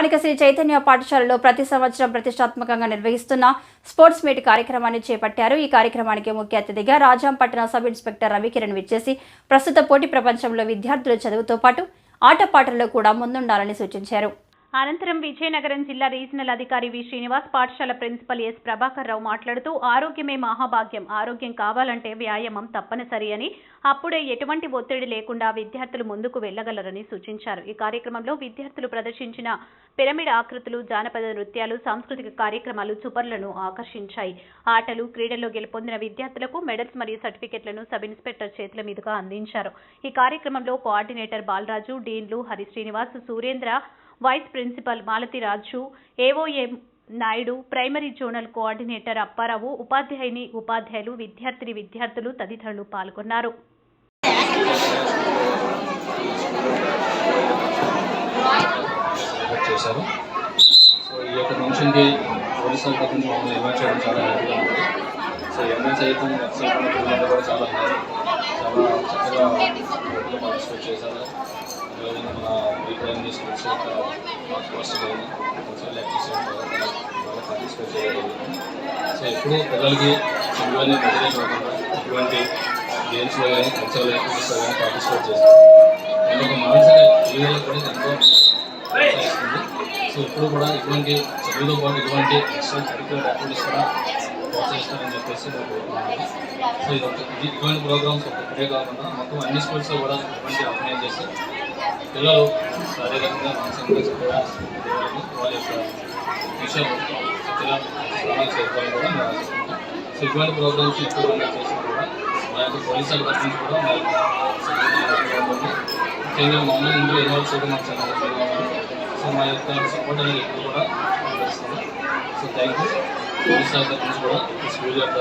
స్థానిక శ్రీ చైతన్య పాఠశాలలో ప్రతి సంవత్సరం ప్రతిష్టాత్మకంగా నిర్వహిస్తున్న స్పోర్ట్స్ మీట్ కార్యక్రమాన్ని చేపట్టారు. ఈ కార్యక్రమానికి ముఖ్య అతిథిగా రాజాంపట్నం సబ్ ఇన్స్పెక్టర్ రవికిరణ్ విచ్చేసి ప్రస్తుత పోటీ ప్రపంచంలో విద్యార్థుల చదువుతో పాటు ఆటపాటల్లో కూడా ముందుండాలని సూచించారు. అనంతరం విజయనగరం జిల్లా రీజనల్ అధికారి వి. శ్రీనివాస్ పాఠశాల ప్రిన్సిపల్ ఎస్. ప్రభాకర్ రావు మాట్లాడుతూ ఆరోగ్యమే మహాభాగ్యం. ఆరోగ్యం కావాలంటే వ్యాయామం తప్పనిసరి అని అప్పుడే ఎటువంటి ఒత్తిడి లేకుండా విద్యార్థులు ముందుకు వెళ్ళగలరని సూచించారు. ఈ కార్యక్రమంలో విద్యార్థులు ప్రదర్శించిన పిరమిడ్ ఆకృతులు జానపద నృత్యాలు సాంస్కృతిక కార్యక్రమాలు చూపర్లను ఆకర్షించాయి. ఆటలు క్రీడల్లో గెలుపొందిన విద్యార్థులకు మెడల్స్ మరియు సర్టిఫికెట్లను సబ్ ఇన్స్పెక్టర్ చేతుల మీదుగా అందించారు. ఈ కార్యక్రమంలో coordinator Balaraju డీన్లు Hari Srinivas Surendra vice principal Malathi Raju AOM Naidu primary zonal coordinator Apparao ఉపాధ్యాయుని ఉపాధ్యాయులు విద్యార్థిని విద్యార్థులు తదితరులు పాల్గొన్నారు. చేశారు సో ఈ యొక్క ఫంక్షన్కి తరఫున మమ్మల్ని ఇన్వైట్ చేయడం చాలా హ్యాపీగా ఉంది. సో ఎంఎస్ అయితే వెబ్సైట్ పిల్లలు కూడా చాలా ఉన్నారు చాలా చక్కగా పార్టిసిపేట్ చేశారు. ఈరోజు మన రీప్రైమరీ స్కూల్స్ సో ఎప్పుడు పిల్లలకి ఇవన్నీ బదిలీ కాకుండా ఇటువంటి గేమ్స్లో కానీ కల్చరల్ యాక్టివిటీస్లో కానీ పార్టిసిపేట్ చేస్తారు అండ్ ఒక మానసిక విలువలకు కూడా ఎంతో ప్రోత్సహిస్తుంది సో ఇప్పుడు కూడా ఇటువంటి చదువుతో పాటు ఇటువంటి ఎక్స్ట్రా కరిక్యులర్ యాక్టివిటీస్ కూడా ప్రోత్సహిస్తారని చెప్పేసి నేను కోరుకుంటున్నాను సో ఇది ఒక ఇది ఇటువంటి ప్రోగ్రామ్స్ ఒకటే కాకుండా మొత్తం అన్ని స్కూల్స్లో కూడా ఇటువంటి ఆర్గనైజ్ చేసి పిల్లలు శారీరకంగా మానసికంగా చక్కగా వాళ్ళ యొక్క విషయాలు చక్కగా స్థానాలు చేరుకోవాలని కూడా నేను ఆశిస్తున్నాను సో ఇటువంటి ప్రోగ్రామ్స్ ఎక్కువ కండక్ట్ చేసినా కూడా మా యొక్క పోలీస్ వాళ్ళ కూడా మా యొక్క ముఖ్యంగా మమ్మల్ని ఇందులో ఇన్వాల్వ్ చేయడం మాకు చాలా సో మా యొక్క సపోర్ట్ అనేది ఎక్కువ కూడా సో థ్యాంక్ యూ పోలీస్ కూడా స్కూల్ యొక్క